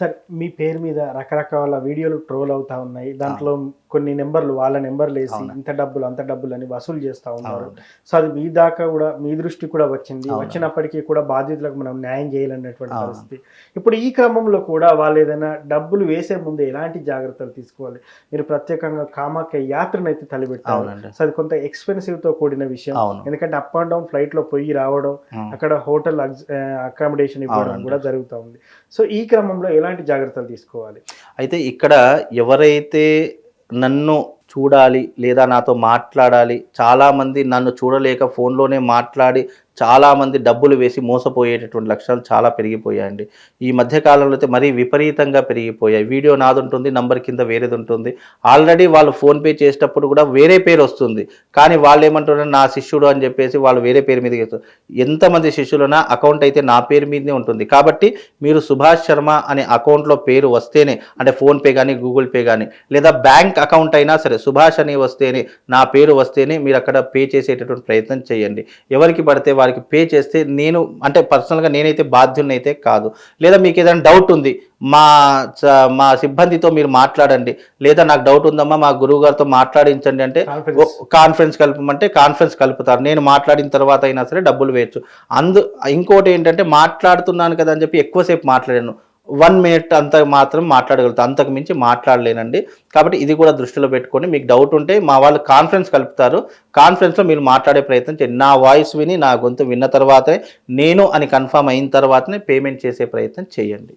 Sir మీ పేరు మీద రకరకాల వీడియోలు ట్రోల్ అవుతా ఉన్నాయి. దాంట్లో కొన్ని నెంబర్లు వాళ్ళ నెంబర్లు వేసి. ఇంత డబ్బులు అంత డబ్బులు అని వసూలు చేస్తా ఉన్నారు. సో అది మీ దాకా కూడా మీ దృష్టి కూడా వచ్చింది. వచ్చినప్పటికీ కూడా బాధితులకు మనం న్యాయం చేయాలనేటువంటి. పరిస్థితి ఇప్పుడు ఈ క్రమంలో కూడా వాళ్ళు ఏదైనా డబ్బులు వేసే ముందు ఎలాంటి జాగ్రత్తలు తీసుకోవాలి మీరు ప్రత్యేకంగా కామాఖ్య యాత్రను అయితే అవునండి సో అది కొంత ఎక్స్పెన్సివ్తో కూడిన విషయం ఎందుకంటే అప్ అండ్ డౌన్ ఫ్లైట్లో పోయి రావడం. అక్కడ హోటల్ అకామిడేషన్ ఇవ్వడం. కూడా జరుగుతూ ఉంది సో ఈ క్రమంలో ఎలాంటి జాగ్రత్తలు తీసుకోవాలి అయితే ఇక్కడ ఎవరైతే నన్ను చూడాలి లేదా నాతో మాట్లాడాలి. చాలామంది నన్ను చూడలేక ఫోన్లోనే మాట్లాడి చాలామంది డబ్బులు వేసి మోసపోయేటటువంటి లక్షణాలు చాలా పెరిగిపోయాయండి. ఈ మధ్యకాలంలో అయితే మరీ విపరీతంగా పెరిగిపోయాయి. వీడియో నాది ఉంటుంది నంబర్ కింద వేరేది ఉంటుంది. ఆల్రెడీ వాళ్ళు ఫోన్పే చేసేటప్పుడు కూడా వేరే పేరు వస్తుంది. కానీ వాళ్ళు ఏమంటున్నారు నా శిష్యుడు అని చెప్పేసి వాళ్ళు వేరే పేరు మీద చేస్తారు ఎంతమంది శిష్యులున్నా అకౌంట్ అయితే నా పేరు మీదనే ఉంటుంది. కాబట్టి మీరు సుభాష్ శర్మ అనే అకౌంట్లో పేరు వస్తేనే అంటే ఫోన్పే కానీ గూగుల్ పే కానీ లేదా బ్యాంక్ అకౌంట్ అయినా సరే సుభాష్ అని వస్తేనే నా పేరు వస్తేనే మీరు అక్కడ పే చేసేటటువంటి ప్రయత్నం చేయండి. ఎవరికి పడితే వారికి పే చేస్తే నేను అంటే పర్సనల్గా నేనైతే బాధ్యున్నైతే కాదు. లేదా మీకు ఏదైనా డౌట్ ఉంది మా మా సిబ్బందితో మీరు మాట్లాడండి. లేదా నాకు డౌట్ ఉందమ్మా మా గురువు గారితో మాట్లాడించండి అంటే కాన్ఫరెన్స్ కాన్ఫరెన్స్ కలపమంటే కాన్ఫరెన్స్ కలుపుతారు. నేను మాట్లాడిన తర్వాత అయినా సరే డబ్బులు వేయచ్చు. అందు ఇంకోటి ఏంటంటే మాట్లాడుతున్నాను కదా అని చెప్పి ఎక్కువసేపు మాట్లాడాను. వన్ మినిట్ అంత మాత్రం మాట్లాడగలుగుతాను అంతకు మించి మాట్లాడలేనండి. కాబట్టి ఇది కూడా దృష్టిలో పెట్టుకొని మీకు డౌట్ ఉంటే మా వాళ్ళు కాన్ఫరెన్స్ కలుపుతారు. కాన్ఫరెన్స్లో మీరు మాట్లాడే ప్రయత్నం చేయండి. నా వాయిస్ విని నా గొంతు విన్న తర్వాతే నేను అని కన్ఫర్మ్ అయిన తర్వాతనే పేమెంట్ చేసే ప్రయత్నం చేయండి.